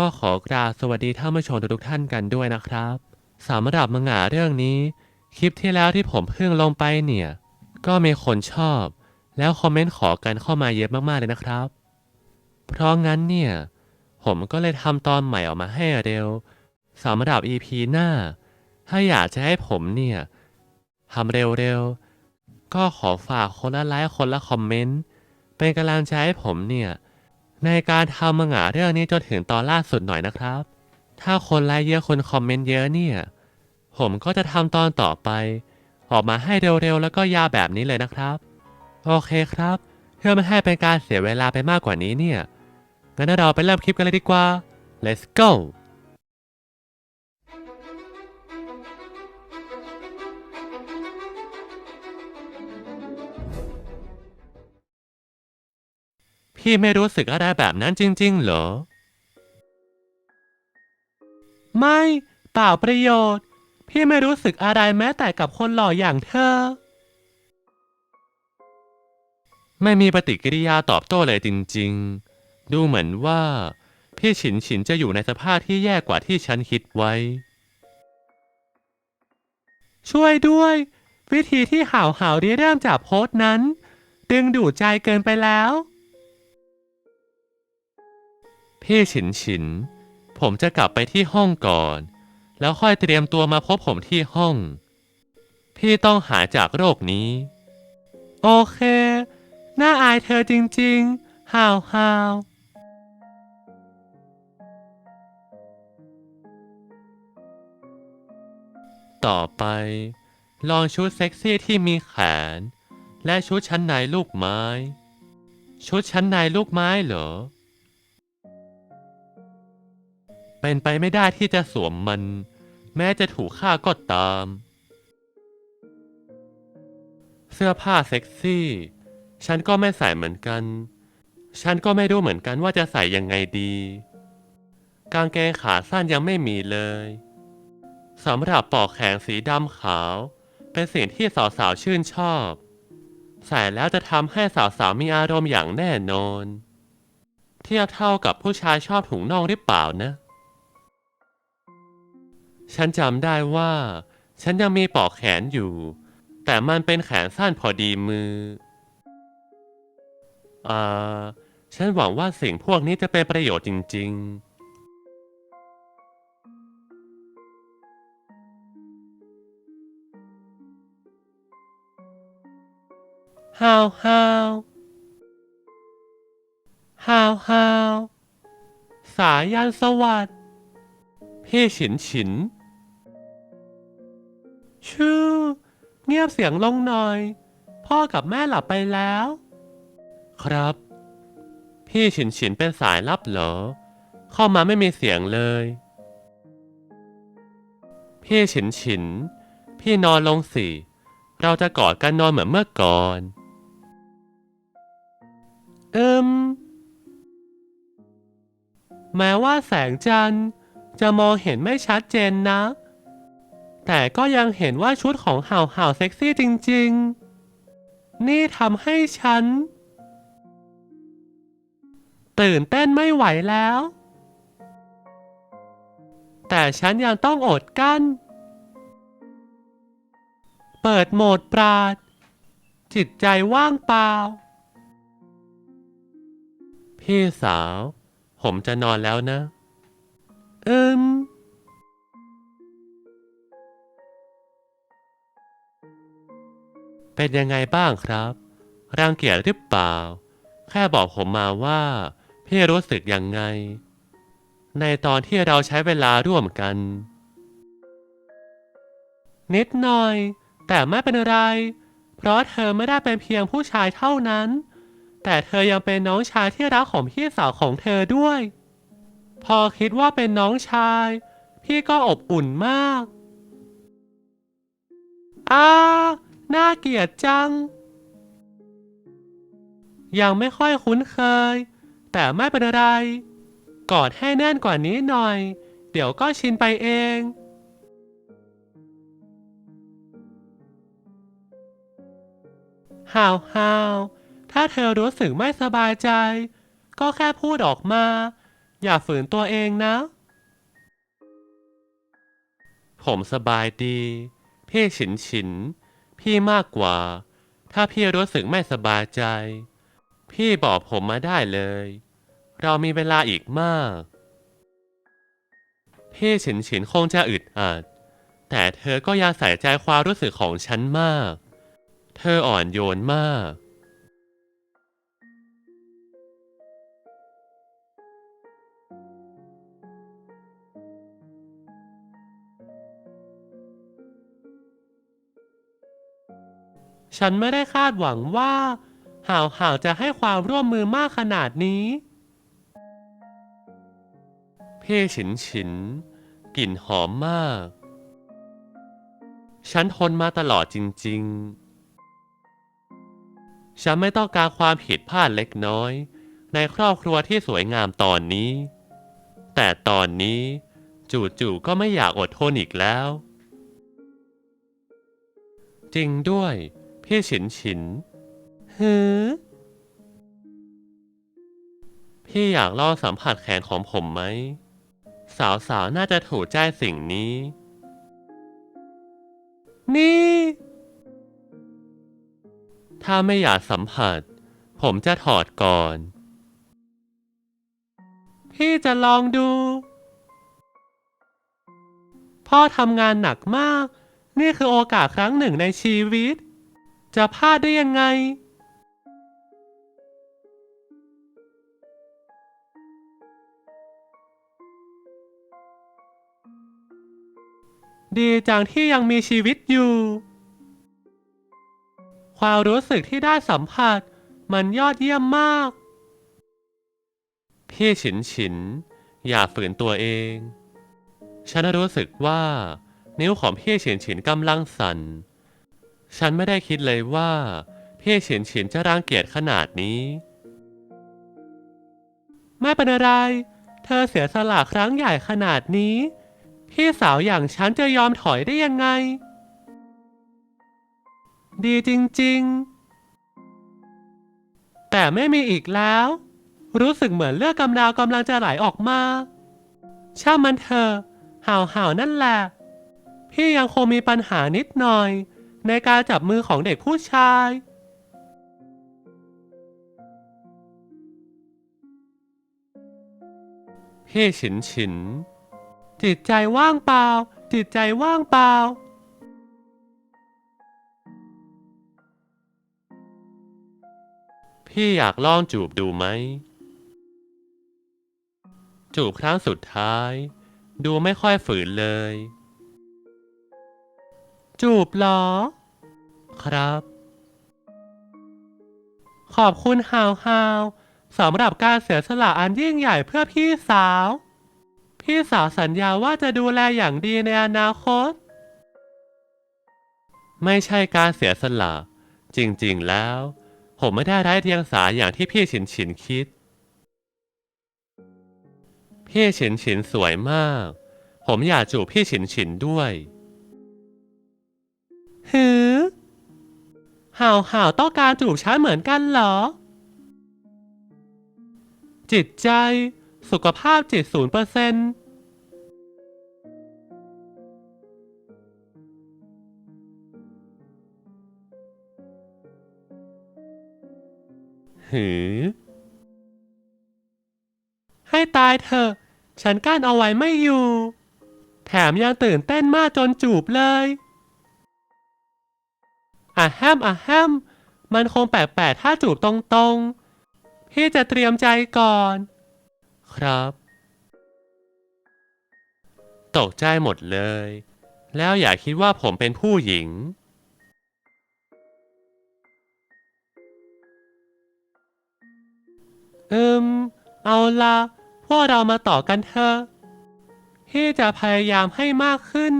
ก็ขอกราบสวัสดีท่านผู้ชมทุกท่านกันด้วยนะครับสำหรับมังงะเรื่องนี้ คลิปที่แล้วที่ผมเพิ่งลงไปเนี่ย ก็มีคนชอบ แล้วคอมเมนต์ขอกันเข้ามาเยอะมากๆเลยนะครับ เพราะงั้นเนี่ย ผมก็เลยทำตอนใหม่ออกมาให้เร็วสำหรับ EP หน้า ถ้าอยากจะให้ผมเนี่ยทำเร็วๆก็ขอฝากคนละไลค์คนละคอมเมนต์เป็นกำลังใจให้ผมเนี่ย ในการทำมังงะเรื่องนี้จนถึงตอนล่าสุดหน่อยนะครับ ถ้าคนไลค์เยอะคนคอมเมนต์เยอะเนี่ย ผมก็จะทำตอนต่อไป ออกมาให้เร็วๆแล้วก็ยาวแบบนี้เลยนะครับ โอเคครับ เพื่อไม่ให้เป็นการเสียเวลาไปมากกว่านี้เนี่ย งั้นเราไปเริ่มคลิปกันเลยดีกว่า let's go พี่ไม่รู้สึกอะไรแบบนั้นจริง ๆ เหรอ ไม่เปล่าประโยชน์ พี่ไม่รู้สึกอะไรแม้แต่กับคนหล่ออย่างเธอ ไม่มีปฏิกิริยาตอบโต้เลยจริง ๆ ดูเหมือนว่า พี่ฉินฉินจะอยู่ในสภาพที่แย่กว่าที่ฉันคิดไว้ ช่วยด้วย วิธีที่ห่าวหาวเริ่มจากโพสต์นั้น ดึงดูดใจเกินไปแล้ว พี่ฉินฉิน ผมจะกลับไปที่ห้องก่อน แล้วค่อยเตรียมตัวมาพบผมที่ห้อง พี่ต้องหาจากโรคนี้ โอเค น่าอายเธอจริงๆห่าวหาวต่อไป ลองชุดเซ็กซี่ที่มีแขน และชุดชั้นในลูกไม้ ชุดชั้นในลูกไม้เหรอ เป็นไปไม่ได้ที่จะสวมมัน แม้จะถูกฆ่าก็ตาม เสื้อผ้าเซ็กซี่ ฉันก็ไม่ใส่เหมือนกัน ฉันก็ไม่รู้เหมือนกันว่าจะใส่ยังไงดี กางเกงขาสั้นยังไม่มีเลยสำหรับปอกแขนสีดำขาว เป็นสิ่งที่สาวๆชื่นชอบ ใส่แล้วจะทำให้สาวๆมีอารมณ์อย่างแน่นอน เทียบเท่ากับผู้ชายชอบถุงน่องหรือเปล่านะ ฉันจำได้ว่า ฉันยังมีปลอกแขนอยู่ แต่มันเป็นแขนสั้นพอดีมืออ่าฉันหวังว่าสิ่งพวกนี้จะเป็นประโยชน์จริง ๆฮาวฮาวฮาวฮาวสายันสวัสดิ์พี่ฉินฉิน ชื่อ เงียบเสียงลงหน่อย พ่อกับแม่หลับไปแล้ว ครับ พี่ฉินฉินเป็นสายลับเหรอ เข้ามาไม่มีเสียงเลย พี่ฉินฉิน พี่นอนลงสิเราจะกอดกันนอนเหมือนเมื่อก่อน เอิมแม้ว่าแสงจันทร์จะมองเห็นไม่ชัดเจนนะ แต่ก็ยังเห็นว่าชุดของห่าวห่าวเซ็กซี่จริงๆ นี่ทำให้ฉัน ตื่นเต้นไม่ไหวแล้ว แต่ฉันยังต้องอดกั้น เปิดโหมดปราด จิตใจว่างเปล่า พี่สาว ผมจะนอนแล้วนะ อืม เป็นยังไงบ้างครับ รังเกียจหรือเปล่า แค่บอกผมมาว่า พี่รู้สึกยังไง ในตอนที่เราใช้เวลาร่วมกัน นิดหน่อย แต่ไม่เป็นไร เพราะเธอไม่ได้เป็นเพียงผู้ชายเท่านั้น แต่เธอยังเป็นน้องชายที่รักของพี่สาวของเธอด้วย พอคิดว่าเป็นน้องชาย พี่ก็อบอุ่นมากอ้า น่าเกลียดจัง ยังไม่ค่อยคุ้นเคย แต่ไม่เป็นไร กอดให้แน่นกว่านี้หน่อย เดี๋ยวก็ชินไปเองห่าวห่าวถ้าเธอรู้สึกไม่สบายใจ ก็แค่พูดออกมา อย่าฝืนตัวเองนะ ผมสบายดี พี่ฉินฉิน พี่มากกว่า ถ้าพี่รู้สึกไม่สบายใจ พี่บอกผมมาได้เลย เรามีเวลาอีกมาก พี่ฉินฉินคงจะอึดอัด แต่เธอก็ยังใส่ใจความรู้สึกของฉันมาก เธออ่อนโยนมาก ฉันไม่ได้คาดหวังว่าห่าวห่าวจะให้ความร่วมมือมากขนาดนี้ เพ่ฉินฉิน กลิ่นหอมมาก ฉันทนมาตลอดจริง ๆ ฉันไม่ต้องการความผิดพลาดเล็กน้อย ในครอบครัวที่สวยงามตอนนี้ แต่ตอนนี้จู่ๆก็ไม่อยากอดทนอีกแล้ว จริงด้วย พี่ฉินฉินฮือพี่อยากลองสัมผัสแขนของผมไหม สาวๆ น่าจะถูกใจสิ่งนี้ นี่ ถ้าไม่อยากสัมผัส ผมจะถอดก่อน พี่จะลองดู พ่อทำงานหนักมาก นี่คือโอกาสครั้งหนึ่งในชีวิต จะพลาดได้ยังไง ดีจังที่ยังมีชีวิตอยู่ ความรู้สึกที่ได้สัมผัสมันยอดเยี่ยมมาก พี่ฉินฉิน อย่าฝืนตัวเอง ฉันรู้สึกว่า นิ้วของพี่ฉินฉินกำลังสั่น ฉันไม่ได้คิดเลยว่าพี่ฉินเฉินจะรังเกียจขนาดนี้ ไม่เป็นอะไร เธอเสียสละครั้งใหญ่ขนาดนี้ พี่สาวอย่างฉันจะยอมถอยได้ยังไง ดีจริงๆ แต่ไม่มีอีกแล้ว รู้สึกเหมือนเลือดกำดาวกำลังจะไหลออกมาช่างมันเถอะห่าวห่าวๆนั่นแหละ พี่ยังคงมีปัญหานิดหน่อย ในการจับมือของเด็กผู้ชายพี่ฉินฉิน จิตใจว่างเปล่า จิตใจว่างเปล่า พี่อยากลองจูบดูไหม จูบครั้งสุดท้าย ดูไม่ค่อยฝืนเลย จูบหรอ ครับ ขอบคุณฮาวฮาวสำหรับการเสียสละอันยิ่งใหญ่เพื่อพี่สาว พี่สาวสัญญาว่าจะดูแลอย่างดีในอนาคต ไม่ใช่การเสียสละ จริงๆแล้ว ผมไม่ได้ไร้เดียงสาอย่างที่พี่ฉินฉินคิด พี่ฉินฉินสวยมาก ผมอยากจูบพี่ฉินฉินด้วย ห่าวห่าวต้องการจูบฉันเหมือนกันเหรอ จิตใจ สุขภาพจิตศูนย์เปอร์เซ็นต์หือ ให้ตายเถอะ ฉันกั้นเอาไว้ไม่อยู่ แถมยังตื่นเต้นมากจนจูบเลย อะแฮมอะแฮมมันคงแปลกๆถ้าจูบตรงๆ พี่จะเตรียมใจก่อน ครับ ตกใจหมดเลย แล้วอย่าคิดว่าผมเป็นผู้หญิง อืม เอาละพวกเรามาต่อกันเถอะพี่จะพยายามให้มากขึ้น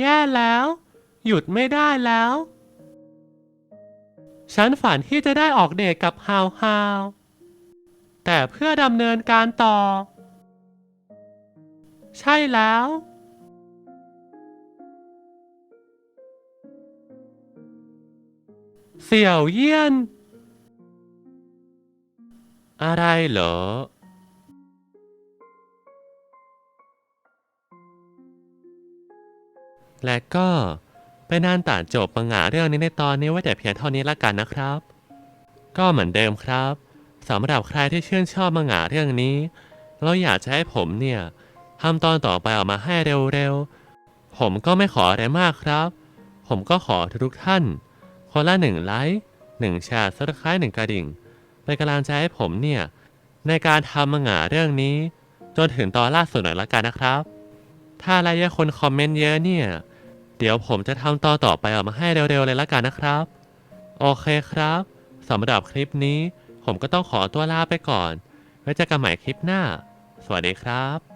แย่แล้ว หยุดไม่ได้แล้ว ฉันฝันที่จะได้ออกเดทกับฮาวฮาวแต่เพื่อดำเนินการต่อ ใช่แล้ว เสี่ยวเยี่ยน อะไรเหรอ และก็เป็นานต่าจบมังงะเรื่องนี้ในตอนนี้ไว้แต่เพียงเท่านี้ละกันนะครับ ก็เหมือนเดิมครับสำหรับใครที่ชื่นชอบมังงะเรื่องนี้แล้วอยากจะให้ผมเนี่ยทำตอนต่อไปออกมาให้เร็วๆ ผมก็ไม่ขออะไรมากครับ ผมก็ขอทุกท่าน คนละหนึ่งไลค์หนึ่งแชร์ซับสไครต์หนึ่งกระดิ่งเป็นกำลังใจให้ผมเนี่ย ในการทำมังงะเรื่องนี้ จนถึงตอนล่าสุดหน่อยละกันนะครับ ถ้าอะไรเยอะคนคอมเมนต์เยอะเนี่ย เดี๋ยวผมจะทำตอนต่อไปออกมาให้เร็วๆเลยละกันนะครับ โอเคครับสำหรับคลิปนี้ ผมก็ต้องขอตัวลาไปก่อน ไว้เจอกันใหม่คลิปหน้า สวัสดีครับ